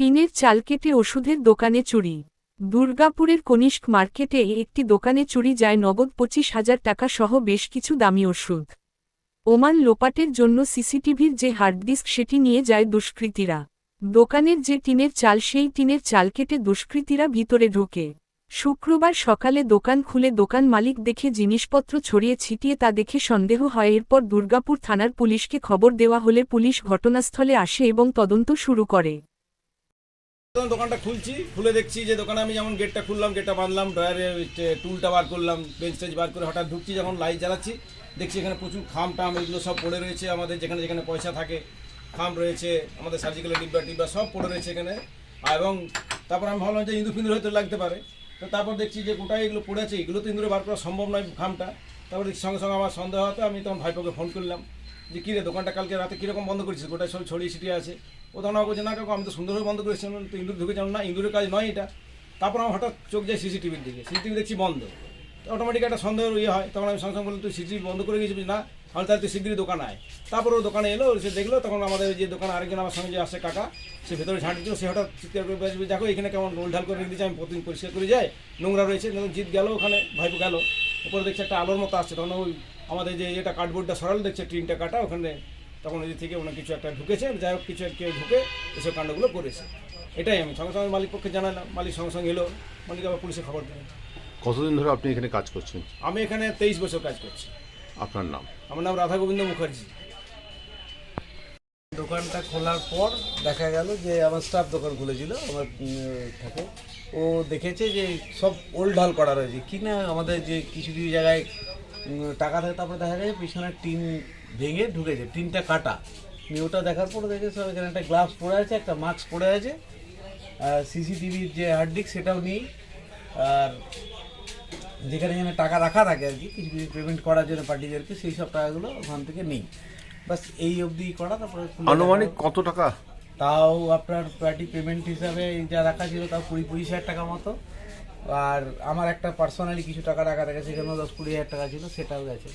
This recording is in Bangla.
টিনের চাল কেটে ওষুধের দোকানে চুরি। দুর্গাপুরের কনিষ্ক মার্কেটে একটি দোকানে চুরি যায় নগদ পঁচিশ হাজার টাকা সহ বেশ কিছু দামি ওষুধ। ওমান লোপাটের জন্য সিসিটিভির যে হার্ডডিস্ক সেটি নিয়ে যায় দুষ্কৃতীরা। দোকানের যে টিনের চাল সেই টিনের চাল কেটে দুষ্কৃতীরা ভিতরে ঢোকে। শুক্রবার সকালে দোকান খুলে দোকান মালিক দেখে জিনিসপত্র ছড়িয়ে ছিটিয়ে তা দেখে সন্দেহ হয়, এরপর দুর্গাপুর থানার পুলিশকে খবর দেওয়া হলে পুলিশ ঘটনাস্থলে আসে এবং তদন্ত শুরু করে। দোকানটা খুলছি, খুলে দেখছি যে দোকানে আমি যেমন গেটটা খুললাম গেটটা বাঁধলাম ড্রয়ারে টুলটা বার করলাম বেঞ্চ টেঞ্চ বার করে হঠাৎ ঢুকছি, যখন লাইট জ্বালাচ্ছি, দেখছি এখানে প্রচুর খাম টাম এগুলো সব পড়ে রয়েছে আমাদের যেখানে যেখানে পয়সা থাকে, খাম রয়েছে, আমাদের সার্জিক্যালের ডিব্বা টিব্বা সব পড়ে রয়েছে এখানে। এবং তারপর আমি ভাবলাম যে ইঁদুর ফিঁদুর হয়তো লাগতে পারে। তো তারপর দেখছি যে গোটাই এগুলো পড়ে আছে, এগুলো তো ইঁদুরে বার করা সম্ভব নয়, খামটা। তারপর দেখছি সঙ্গে সঙ্গে আমার সন্দেহ হতো, আমি তখন ভাইপোকে ফোন করলাম। যে কী রে দোকানটা কালকে রাতে কীরকম বন্ধ করেছিস? গোটাই সব ছড়িয়ে ছিটিয়ে আছে। ও তখন আমাকে বলছে না কাকু আমি তো সুন্দরভাবে বন্ধ করেছিলাম তো ঢুকে না ইঁদুরের কাজ নয় এটা। তারপর আমার হঠাৎ চোখ যায় সিসিটিভির দিকে। সিসিটিভি দেখছি বন্ধ। তো অটোমেটিক একটা সন্দেহ ইয়ে হয়। তখন আমি সঙ্গে সঙ্গে বললাম তুই সিসিটিভি বন্ধ করে গেছিস না? আমি তাহলে তুই শীঘ্রই দোকানে আয়। তারপর ও দোকানে এলো সে দেখল তখন আমাদের যে দোকানে আরেকজন আমার সঙ্গে যে আসে কাকা সে ভেতরে ঝাঁট দিল। সে হঠাৎ চিৎকার করে বলছে, দেখো এখানে কেমন ঢাল করে রেখে দিয়েছে আমি প্রতিদিন পরিষ্কার করে যাই। নোংরা রয়েছে। জিত গেল ওখানে ভাইপো গেল। উপরে দেখছি একটা আলোর মতো আসছে। তখন ওই আমাদের যে এটা কার্ডবোর্ডটা সরাল দেখছে টিনটা কাটা ওখানে তখন ওই থেকে ওনার কিছু একটা ঢুকেছে। যাই হোক কিছু কেউ ঢুকে এসব কাণ্ডগুলো করেছে। এটাই আমি সঙ্গে সঙ্গে মালিক পক্ষে জানালাম। মালিক সঙ্গে সঙ্গে এলো। মালিক আবার পুলিশে খবর দিলেন। কতদিন ধরে আপনি এখানে কাজ করছেন? আমি এখানে তেইশ বছর কাজ করছি। আপনার নাম? আমার নাম রাধা গোবিন্দ মুখার্জি। দোকানটা খোলার পর দেখা গেল যে আমার স্টাফ দোকান খুলেছিল আমার থাকে ও দেখেছে যে সব ওল্ড ঢাল করা রয়েছে। কি না আমাদের যে কিছু কিছু জায়গায় টাকা থাকে তারপরে দেখা যায় পিছনে টিন ভেঙে ঢুকেছে টিনটা কাটা। নিয়ে ওটা দেখার পর দেখে সব এখানে একটা গ্লাভস পড়ে আছে একটা মাস্ক পড়ে আছে আর সিসিটিভির যে হার্ড ডিস্ক সেটাও নেই। আর যেখানে যেখানে টাকা রাখা থাকে আর কি কিছু কিছু পেমেন্ট করার জন্য পার্টিদেরকে সেই সব টাকাগুলো ওখান থেকে নেই। বাস এই অবধি করা তারপরে আনুমানিক কত টাকা? তাও আপনার পার্টি পেমেন্ট হিসাবে যা রাখা ছিল তাও কুড়ি পঁচিশ হাজার টাকা মতো। আর আমার একটা পার্সোনালি কিছু টাকা রাখা থাকে, সেখানেও দশ কুড়ি হাজার টাকা ছিল, সেটাও গেছে।